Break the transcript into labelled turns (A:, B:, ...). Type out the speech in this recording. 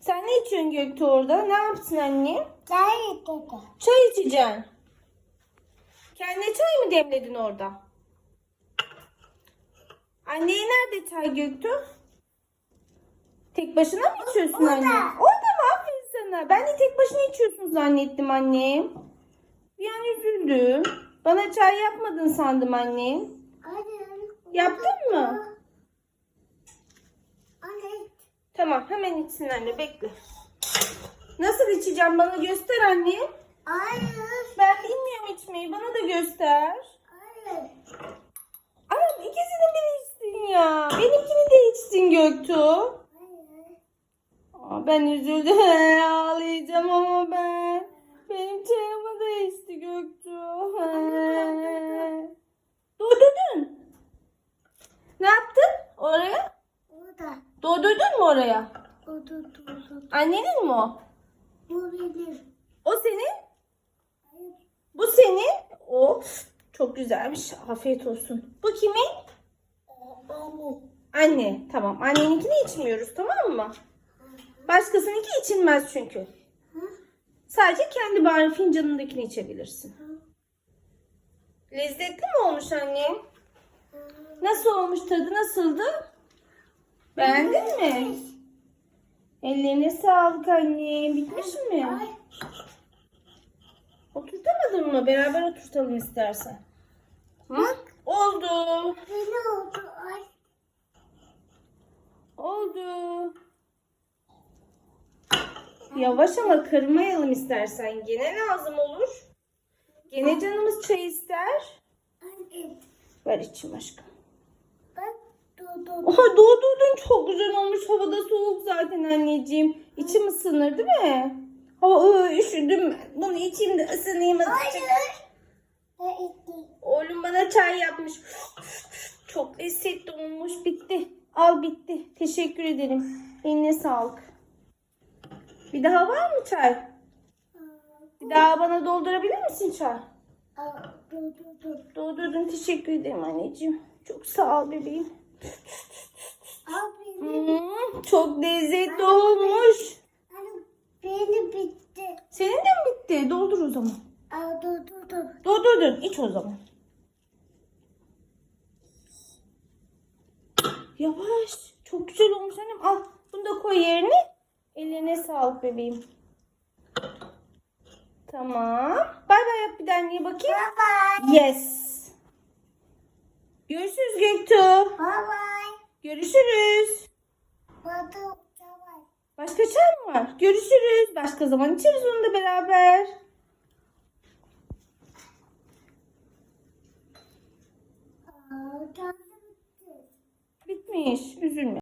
A: Sen ne içiyorsun Göktuğ orada? Ne yapsın anne?
B: Çay dedi.
A: Çay içeceksin. Kendine çay mı demledin orada? Anneye nerede çay Göktuğ? Tek başına mı içiyorsun anne? Orada mı? Aferin sana. Ben de tek başına içiyorsun zannettim annem. Bir an üzüldüm. Bana çay yapmadın sandım annem.
B: Anne.
A: Yaptın mı?
B: Anne.
A: Tamam hemen içsin anne bekle. Nasıl içeceğim bana göster anne.
B: Hayır.
A: Ben bilmiyorum içmeyi bana da göster.
B: Hayır.
A: Anam ikisini bir içsin ya. Benimkini de içsin Göktuğ.
B: Hayır.
A: Aa, ben üzüldüm. Ağlayacağım ama ben. Benim çayımı da içti Göktuğ. Doldurdun. Ne yaptın oraya?
B: Orada.
A: Doldurdun mu oraya?
B: Otur.
A: Annenin mi o?
B: Bu benim.
A: O senin?
B: Hayır.
A: Bu senin? O çok güzelmiş. Afiyet olsun. Bu kimin?
B: Anne.
A: Anne. Tamam. Anneninkini içmiyoruz tamam mı? Başkasınınki içilmez çünkü.
B: Hı?
A: Sadece kendi bari fincanındakini içebilirsin. Lezzetli mi olmuş anne? Nasıl olmuş tadı nasıldı? Beğendin mi? Ellerine sağlık anne. Bitmiş mi? Oturtamadın mı? Beraber oturtalım istersen. Hı? Oldu.
B: Oldu. Ay.
A: Oldu. Yavaş ama kırmayalım istersen. Gene lazım olur. Gene canımız çay ister. Ver içim aşkım. Oha doğdurdun çok güzel olmuş. Havada soğuk zaten anneciğim. İçim ısınır değil mi? Hava ıı, üşüdüm. Bunu içeyim de ısınayım azıcık. Oğlum bana çay yapmış. Çok lezzetli olmuş. Bitti. Al bitti. Teşekkür ederim. Eline sağlık. Bir daha var mı çay? Bir daha bana doldurabilir misin çay?
B: Dur.
A: Doldurdun. Teşekkür ederim anneciğim. Çok sağ ol bebeğim. Hmm, çok lezzetli olmuş.
B: Anne. Beni bitti.
A: Senin de mi bitti? Doldur o zaman.
B: Aa, dur dur dur.
A: Doldurdun. İç o zaman. Yavaş. Çok güzel olmuş annem. Al. Bunu da koy yerine. Ellerine sağlık bebeğim. Tamam. Bay bay yap bir anneye bakayım.
B: Bye bye.
A: Yes. Görüşürüz Göktuğ.
B: Bye bye.
A: Görüşürüz.
B: Bye bye.
A: Başka çay mı var? Görüşürüz. Başka zaman içeriz onu da beraber. Bitmiş. Üzülme.